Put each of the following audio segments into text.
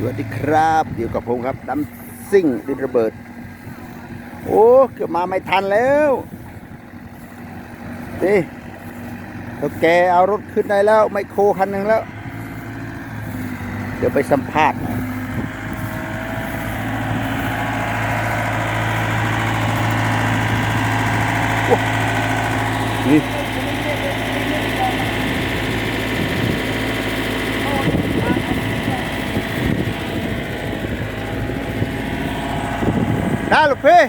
สวัสดีครับอยู่กับผมครับดัมซิ่งดินระเบิด โอ้เกือบมาไม่ทันแล้วนี่เท่าแกเอารถขึ้นได้แล้ว ไมโครคันหนึ่งแล้ว เดี๋ยวไปสัมภาษณ์หน่อยโอ้นี่ ได้ลูกพี่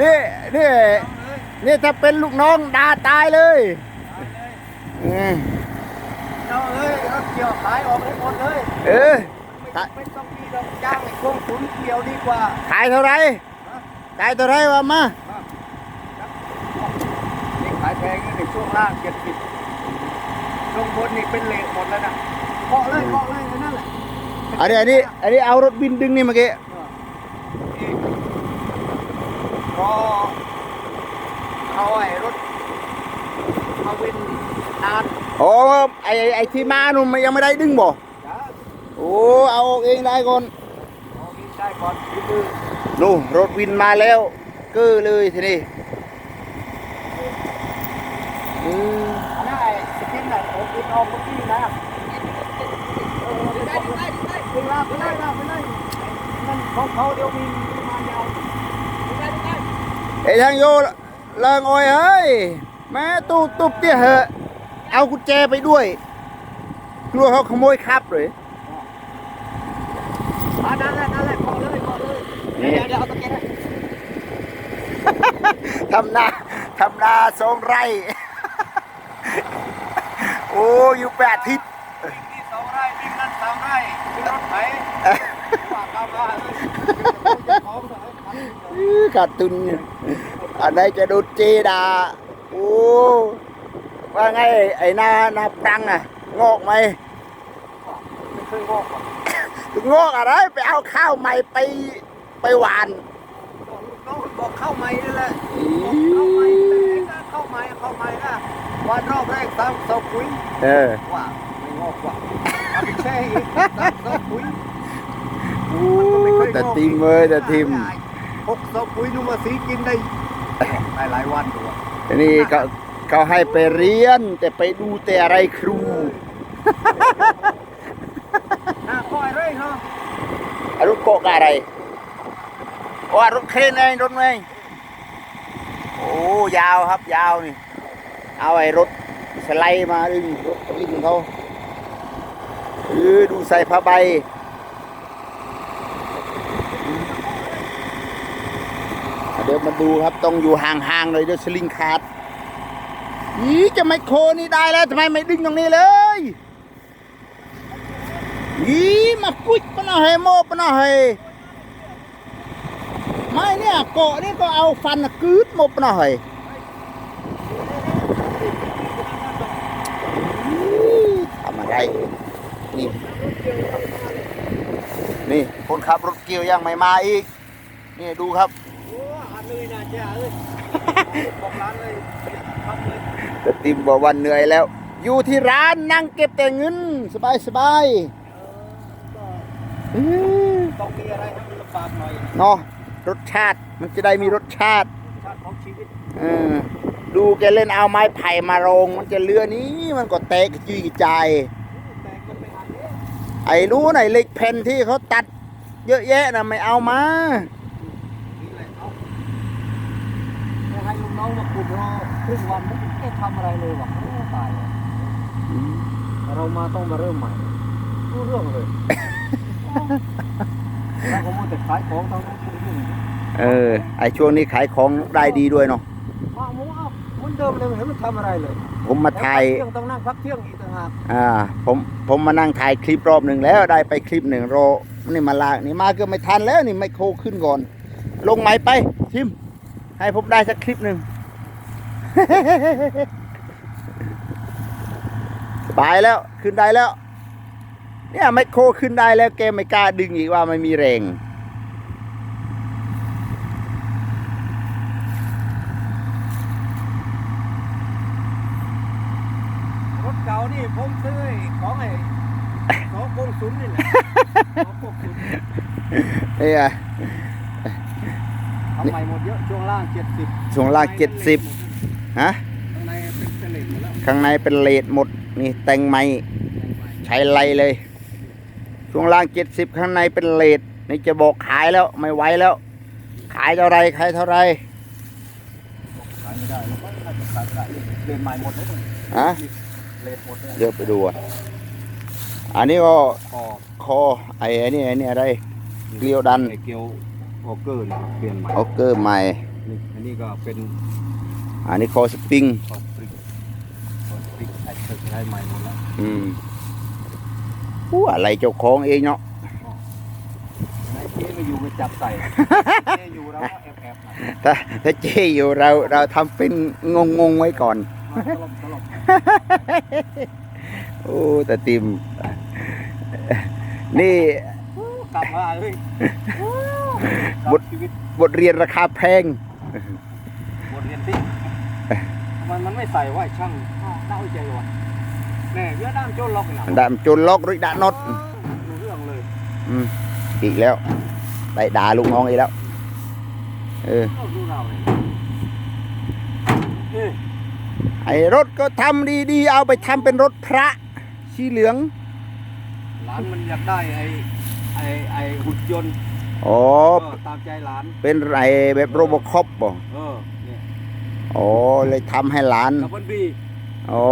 นี่นี่นี่ถ้าเป็นลูกน้องด่าตายเลยเออเจ้าเอ้ยรถเกี่ยวขายออกให้หมดเลย เออไม่ไม่ต้องมีดอกจ้างไอ้โครงศูนย์เกี่ยวดีกว่า ขายเท่าไหรขายเท่าไหรวะมานี่ขายแพงนี่ในช่วงล่างเจ็ดสิบ ช่วงบนนี่เป็นเหล็กหมดแล้วนะเกาะเลยเกาะเลยนั่นแหละอันนี้อันนี้อันนี้เอารถบินดึงนี่เมื่อกี้พอเอาไอ้รถเอาวินนานโอ้ไอไอ้ไอที่มานุ่มนยังไม่ได้ดึงบ่จ้าโอ้เอาเองได้ก่อนเอาวินได้ก่อนคือมือนู่นรถวินมาแล้วเก้อเลยทีนี้อืม อันนั้นไอ้สกินน่ะผมวิน ออกเมื่อกี้นะเออได้ได้ได้ไปลากไปเลยลากไปเลยนั่นของเขาเดี๋ยวมีมายาวได้ได้ไอ้ทางโยเลิงโอยเฮ้ยแม่ตู้ตุบเตี้ยเหอะ เอากุญแจไปด้วย กลัวเขาขโมยครับเลยอ่านั่นแหละนั่นแหละเกาะเลยเกาะเลยนี่เดี๋ยวเดี๋ยวเอาตะเกียบให้ทำนาทำนาสองไร่โอ้อยู่แปดทิศวิ่งนี่สองไร่วิ่งนั่นสามไร่วิ่งรถไถว่าตามมาเลยเจ้าของเหรออื้อขาดทุนอันไหนจะโดนเจดาโอ้ว่าไงไอ้นานาปรังอะ งอกไหมไม่เคยงอกหรอกงอกอะไรไปเอาข้าวใหม่ไปไปหวานเขาบอกเข้าใหม่นั่นแหละบอกเข้าใหม่เลยนะเข้าใหม่เข้าใหม่นะ วันรอบแรกสามสองปุ๋ยเออว่าไม่งอกว่ะเอาไปแช่อีกสามสองปุ๋ยแต่ทีมเว้ยแต่ทีมหกสองปุ๋ยนุ่มมาสีกินได้ได้หลายวันตัวอันนี้เขาเขาให้ไปเรียน แต่ไปดูแต่อะไรครูน่าคอยเลยเนาะอารถโกะกับอะไรโอ้รถเครนเองรถเองโอ้ยาวครับยาวนี่ เอาไอ้รถสไลด์มาดึงรถวิ่งเขาเออดูใส่ผ้าใบเดี๋ยวมาดูครับต้องอยู่ห่างๆเลยเดี๋ยวสลิงขาดอีจะไม่โคนี่ได้แล้วทำไมไม่ดึงตรงนี้เลยอีมากุยปะนะเฮโมปะนะเฮไม่เนี่ยเกาะนี่ก็เอาฟันกรีดโมปะนะเฮอีทำอะไร นี่ นี่คนขับรถเกี่ยวยังไม่มาอีก นี่ดูครับโอ้หันเลยนะเจ้าเอ้ยบอกร้านเลยครับเลยแต่ติมบอกวันเหนื่อยแล้ว อยู่ที่ร้านนั่งเก็บแต่เงิน สบายสบายเออๆอื้อก็ต้องมีอะไรให้มันลำบากหน่อยเนาะรสชาติมันจะได้มีรสชาติชาติของชีวิตเออดูแกเล่นเอาไม้ไผ่มาโรง มันจะเลือนี้มันก็แตกกระจุยกระจาย แต่ก็ไม่หันเนี่ย ไอ้รู้ไหนเหล็กแผ่นที่เขาตัด เยอะแยะนะไม่เอามานี่แหละเอาไม่ให้ลูกน้องมาขุดรอครึ่งวันไม่ได้ทำอะไรเลยวะโอ้ตายแล้วเรามาต้องมาเริ่มใหม่รู้เรื่องเลยถ้าผมมัวแต่ขายของต้องรู้เรื่องนี้เออไอ้ช่วงนี้ขายของได้ดีด้วยเนาะว่าหมูเอาเหมือนเดิมเลยไม่เห็นมันทำอะไรเลย ผมมาถ่ายเที่ยงต้องนั่งพักเที่ยงอีกต่างหากอ่าผมผมมานั่งถ่ายคลิปรอบหนึ่งแล้วได้ไปคลิปหนึ่งโรนี่มาลากนี่มาเกือบไม่ทันแล้วนี่ไม่โคขึ้นก่อน ลงไหมไปชิม ให้ผมได้สักคลิปหนึ่งสบายแล้วขึ้นได้แล้ว เนี่ยไมโครขึ้นได้แล้วแกไม่กล้าดึงอีกว่าไม่มีแรง เก่านี่ผมซื้อไอ้ของไอ้สองโกงศูนย์นี่แหละสองโกงศูนย์ เอ้ยทำใหม่หมดเยอะช่วงล่างเจ็ดสิบช่วงล่างเจ็ดสิบฮะข้างในเป็นเสลดหมดแล้วข้างในเป็นเลดหมดนี่แต่งใหม่ใช้ไรเลย ช่วงล่างเจ็ดสิบข้างในเป็นเลดนี่จะบอกขายแล้วไม่ไหวแล้ว ขายเท่าไรขายเท่าไรขายไม่ได้แล้วก็ขายไม่ได้เรียนใหม่หมดเลยฮะเลนหมดเลยเดี๋ยวไปดูอะอันนี้ก็คอคอไอ้ไอ้นี่ไอ้นี่อะไร เกลียวดันไอ้เกลียวโอเกอร์เนี่ยเปลี่ยนใหม่ออกเกอร์ใหม่ นี่อันนี้ก็เป็นอันนี้คอสปริงคอสปริงคอสปริงไอ้ตึกใช้ใหม่หมดแล้วอืมอู้อะไรเจ้าของเองเนาะไอ้เจ๊ไม่อยู่ไปจับใส่เจ๊อยู่แล้วก็แอบแอบๆหน่อยถ้าถ้าเจอยู่เราเราทำเป็นงงงๆไว้ก่อน มาตลบตลบโอ้แต่ติม นี่ กลับมาเลยบทชีวิตบทเรียนราคาแพงบทเรียนที่มันมันไม่ใส่ไว่าช่างอ้าวน่าเอาใจวะแน่เยอะด้ามโจนล็อกนะดามจนล็อกริดานอตรู้เรื่องเลยอืมอีกแล้วได้ด่าลูกน้องอีกแล้วเออรู้เราเลยเอ้ยไอ้รถก็ทำดีๆเอาไปทำเป็นรถพระสีเหลืองหลานมันอยากได้ไอ้ไอ้ไอ้หุ่นยนต์อ๋อเออตามใจหลานเป็นไรแบบโรบอคอปบ่เออเนี่ยอ๋อเลยทำให้หลานดับเบิลบีอ๋อ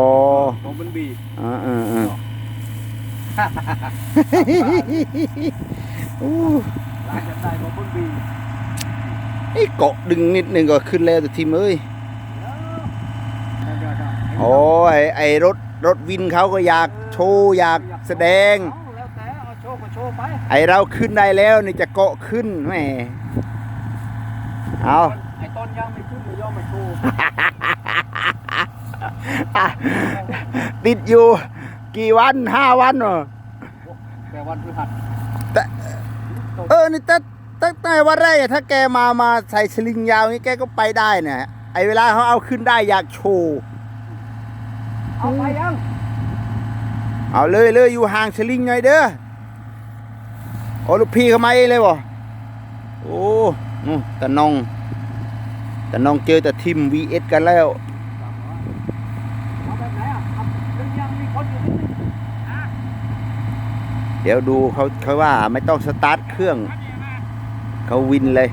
ของเบิลบีอ่าอ่าอ่าอู้หลานอยากได้ของเบิลบีไอ้เกาะดึงนิดหนึงก็ขึ้นแล้วแต่ทีมเอ้ยได้ได้ได้โอ้ยไอ้รถรถวินเขาก็อยากโชว์อยากแสดง เอ ไปไอ้เราขึ้นได้แล้วนี่จะเกาะขึ้นแหมเอาไอ้ตอนยังไม่ขึ้นไม่ยอมมาโชว์ติดอยู่ กี่วันห้าวันเหรอแต่วันพฤหัสแต่เออนี่แต่ตั้งแต่วันแรกอะถ้าแกมามาใส่สลิงยาวนี่แกก็ไปได้เนี่ยไอ้เวลาเขาเอาขึ้นได้อยากโชว์เอาไปยัง เอาเลยเลยอยู่ห่างสลิงหน่อยเด้อ โอ้ลูกพี่เขามาเองเลยบ่โอ้นู่นตะนอง แตะนองเจอแต่ทีม VS กันแล้วเอาแบบไหนอะเอาหรือยังมีคนอยู่ที่นี่อะเดี๋ยวดูเขาเขาว่าไม่ต้องสตาร์ทเครื่อง เขาวินเลย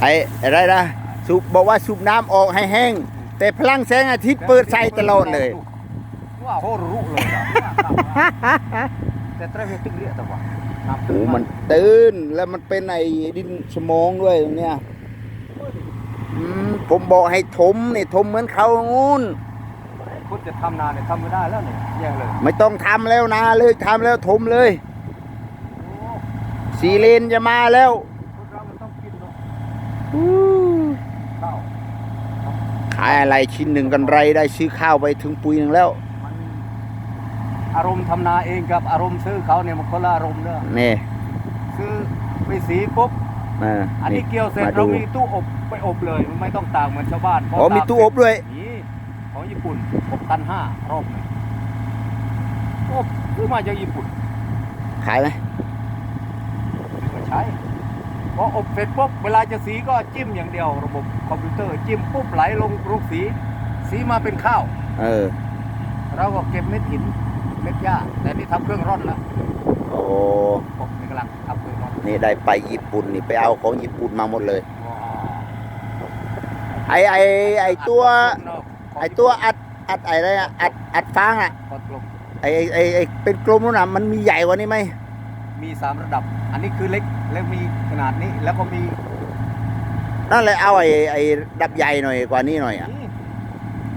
ไอ้อะไรนะสูบบอกว่าสูบน้ำออกให้แห้ง แต่พลังแสงอาทิตย์เปิดใส่ตลอดเลย ว่าโหรู้เลยอะแต่เตรเวตึกเรียกแต่ว่าน้ำโอ้มันตื้นแล้วมันเป็นไอ้ดินสมองด้วยตรงเนี้ยอืมผมบอกให้ถมนี่ถมเหมือนเขางูนคุณจะทำนานเนี่ยทำไม่ได้แล้วเนี่ยแย่เลย ไม่ต้องทำแล้วนะเลยทำแล้วถมเลยโอ้สีเลนจะมาแล้วคนเรามันต้องกินเนาะอู้ข้าวขายอะไรชิ้นหนึ่งกันไรได้ซื้อข้าวไปถึงปุยหนึ่งแล้วมัน อารมณ์ทำนาเองกับอารมณ์ซื้อเขาเนี่ยมันคนละอารมณ์เด้อนี่ซื้อไปสีปุ๊บอ่าอันนี้เกี่ยวเสร็จมาเราดูมีตู้อบไปอบเลยมันไม่ต้องตากเหมือนชาวบ้านเพราะอ๋อมีตู้อบด้วยนี่ของญี่ปุ่นอบตันห้ารอบหนึ่งอบซื้อมาจากญี่ปุ่น ขายไหมไม่ใช้พออบเสร็จปุ๊บเวลาจะสีก็จิ้มอย่างเดียวระบบคอมพิวเตอร์จิ้มปุ๊บไหลลงลูกสี สีมาเป็นข้าว เออ เราก็เก็บเม็ดหิน เม็ดหญ้าแต่นี่ทำเครื่องร่อนแล้วโอ้ผมนี่กำลังทำเครื่องร่อนนี่ได้ไปญี่ปุ่นนี่ไปเอาของญี่ปุ่นมาหมดเลยว้าวไอไอไอตัว ไอตัวอัดอัดไออะไรอะอัดอัดฟางอะคอนกลมไอไอไอไอเป็นกลมนู่นน่ะมันมีใหญ่กว่านี้ไหมมีสามระดับ อันนี้คือเล็กแล้วมีขนาดนี้แล้วก็มีนั่นเลยเอาไอไอดับใหญ่หน่อยกว่านี้หน่อยอะนี่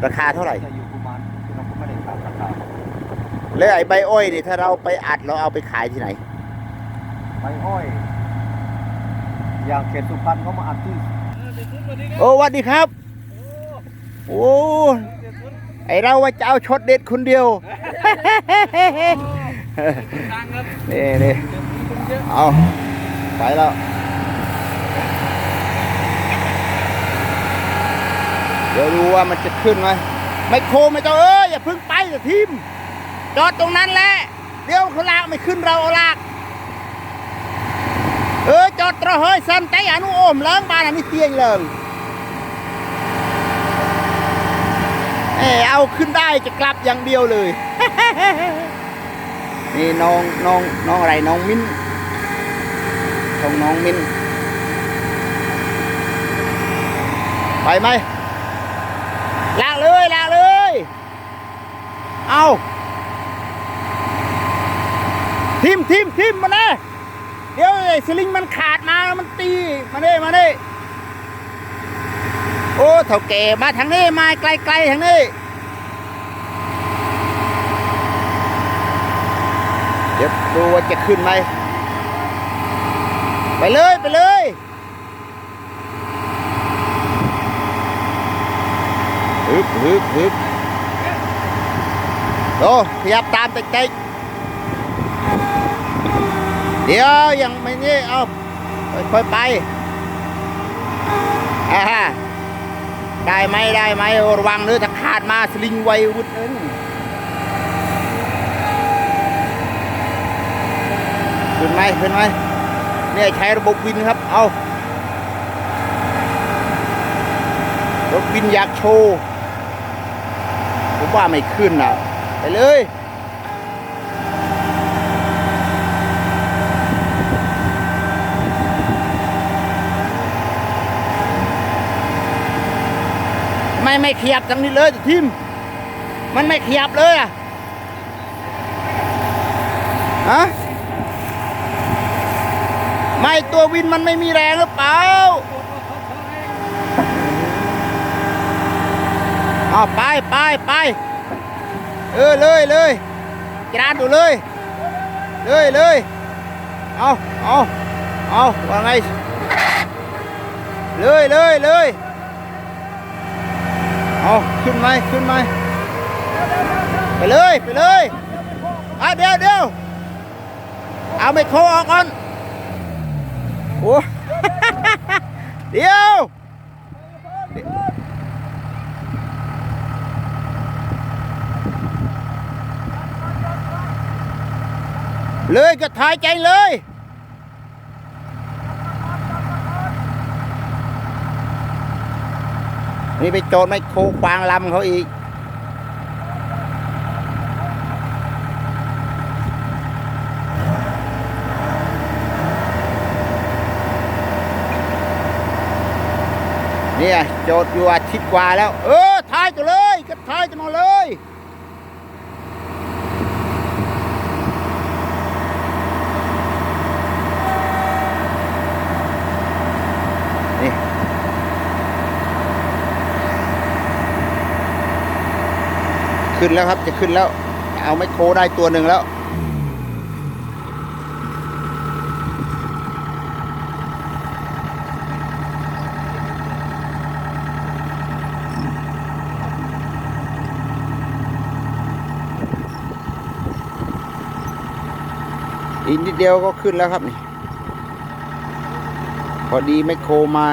ราคาเท่าไหร่ แล้วไอใบอ้อยนี่ถ้าเราไปอัดเราเอาไปขายที่ไหน ใบอ้อย อย่างเขตสุพรรณเขามาอัดที่โอ้สวัสดีครับ โอ้ไอเราว่าจะเอาช็อตเด็ดคนเดียวนี่นี่เอาไปแล้วดี๋ยวดูว่ามันจะขึ้นไหมไม่โคไม่ต้องเอ้ยอย่าเพึ่งไปอย่าทิม จอดตรงนั้นแหละเดี๋ยวเขาลากไม่ขึ้นเราเอาลาก เออจอดตระเฮ้ยสันใจอนุโอมเลิ้งบานอันนี้เตียงเลิงเออเอาขึ้นได้จะกลับอย่างเดียวเลย นี่น้องน้องน้องอะไรน้องมิ้นของน้องมิ้นไปไหมลากเลยลากเลย เอา ทิมทิมทิมมาเน่เดี๋ยวไอ้สลิงมันขาดมามันตีมาเน่มาเน่โอ้เถ่าแก่มาทางนี้มาไกลๆทางนี้เดี๋ยวดูว่าจะขึ้นไหมไปเลยไปเลยฮึบฮึบฮึบโอ้ขยับตามติดๆ เดี๋ยวยังไม่นี่เอาค่อยไปอ่าฮะได้ไหมได้ไหมระวังเนื้อถ้าขาดมาสลิงไววุดเอิ้นขึ้นไหมขึ้นไหมเนี่ยใช้ระบบวินครับ เอารถวินอยากโชว์ ผมว่าไม่ขึ้นอะ ไปเลย ไม่ไม่ขยับทางนี้เลยทิมมันไม่ขยับเลยอะฮะไม่ตัววินมันไม่มีแรงหรือเปล่าเอาไปไปไปเออเลยเลยกระดานดูเลย เลยเลยเอาเอาเอาว่าไงเลยเลยเลย เอาขึ้นไหมขึ้นไหมไปเลยไปเลยอะเดี๋ยวเดี๋ยวเอาไม่โครออกก่อนโอ้เดี๋ยวเลยก็ถ่ายใจเลย นี่ไปโจรไม่โคควางลำเขาอีก เนี่ยโจทย์อยู่อาทิตย์กว่าแล้ว เออท้ายตัวเลย ก็ท้ายตัวมาเลย ขึ้นแล้วครับจะขึ้นแล้ว เอาไมโครได้ตัวหนึ่งแล้ว อีกนิดเดียวก็ขึ้นแล้วครับนี่ พอดีไมคโครมา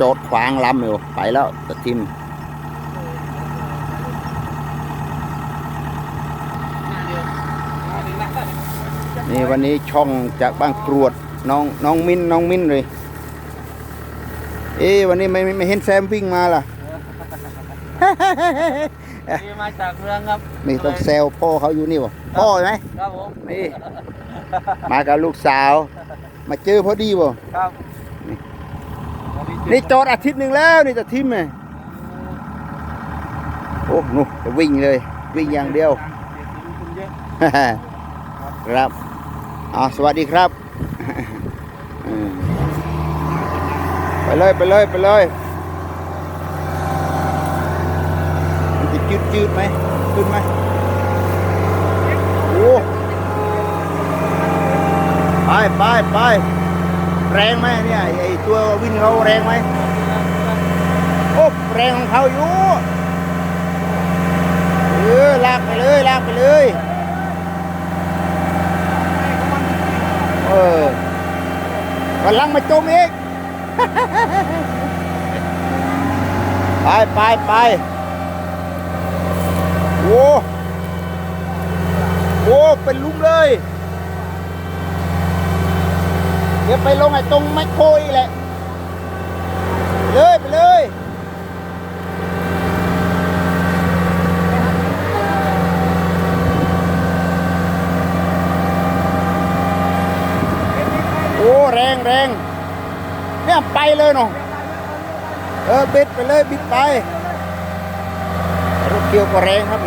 จอดขวางลำอยู่ไปแล้วตะทิม นี่วันนี้ช่องจากบ้านกรวดน้องน้องมิ้นน้องมิ้นเลย เอ๊ะวันนี้ไม่ไม่ไม่เห็นแซมวิ่งมาล่ะ นี่มาจากเมืองครับนี่ต้องแซวพ่อเขาอยู่นี่บ่พ่อไหมครับผมนี่มากับลูกสาว มาเจอพอดีบ่ครับนี่จอดอาทิตย์หนึ่งแล้วนี่จะทิมไงโอ้หนูจะวิ่งเลย วิ่งอย่างเดียวครับ อ่าสวัสดีครับไปเลยไปเลยไปเลยมันจะจืดจืดไหมขึ้นไหมโอ้ไปไปไปแรงไหมเนี่ยไอตัววินเขาแรงไหมโอ้แรงของเขาอยู่เออลากไปเลยลากไปเลย เออวันห ลังมาจมอีก ไปไปไปโอ้โอ้เป็นลุมเลย เดี๋ยวไปลงไอ้ตรงไมโครอีกแหละ เลยไปเลย โอ้แรงแรงเนี่ยไปเลยเนาะเออบิดไปเลยบิดไปรถเกี่ยวก็แรงครับ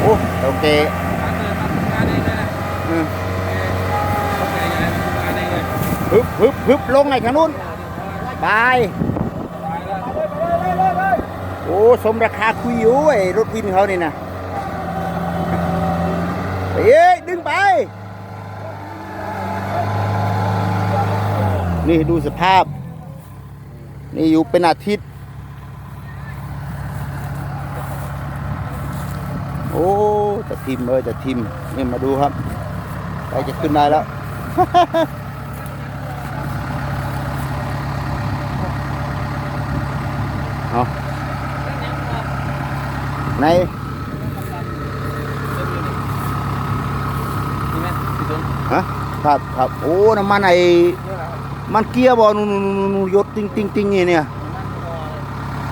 โอ้โอเคทำเลยทำงานเองเลยนะอืมโอเคฮึบฮึบฮึบลงไงทางนู้นไปตายโอ้สมราคาคุยอยู่ไอ้รถวินเขานี่นะไปเอ้ยดึงไป นี่ดูสภาพ นี่อยู่เป็นอาทิตย์ โอ้จะทิมเออจะทิมนี่มาดูครับใกล้จะขึ้นได้แล้วเอาในนี่ไหมพี่ตุ้มฮะครับครับโอ้น้ำมันไอ้ มันเกียร์บอนูนนูนนูนยศติงติงติงนี่เนี่ย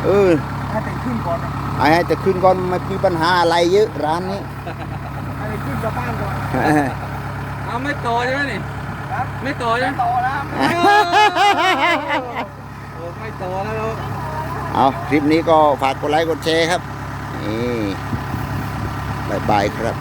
เออให้แต่ขึ้นก่อนนะไอ้ให้แต่ขึ้นก่อนไม่มีปัญหาอะไรเยอะร้านนี้ให้แต่ขึ้นกับบ้านก่อนเอาไม่ต่อใช่ไหมนี่ไม่ต่อใช่ไหมต่อแล้วโอ้ไม่ต่อแล้วเอาคลิปนี้ก็ฝากกดไลค์กดแชร์ครับนี่บายบายครับ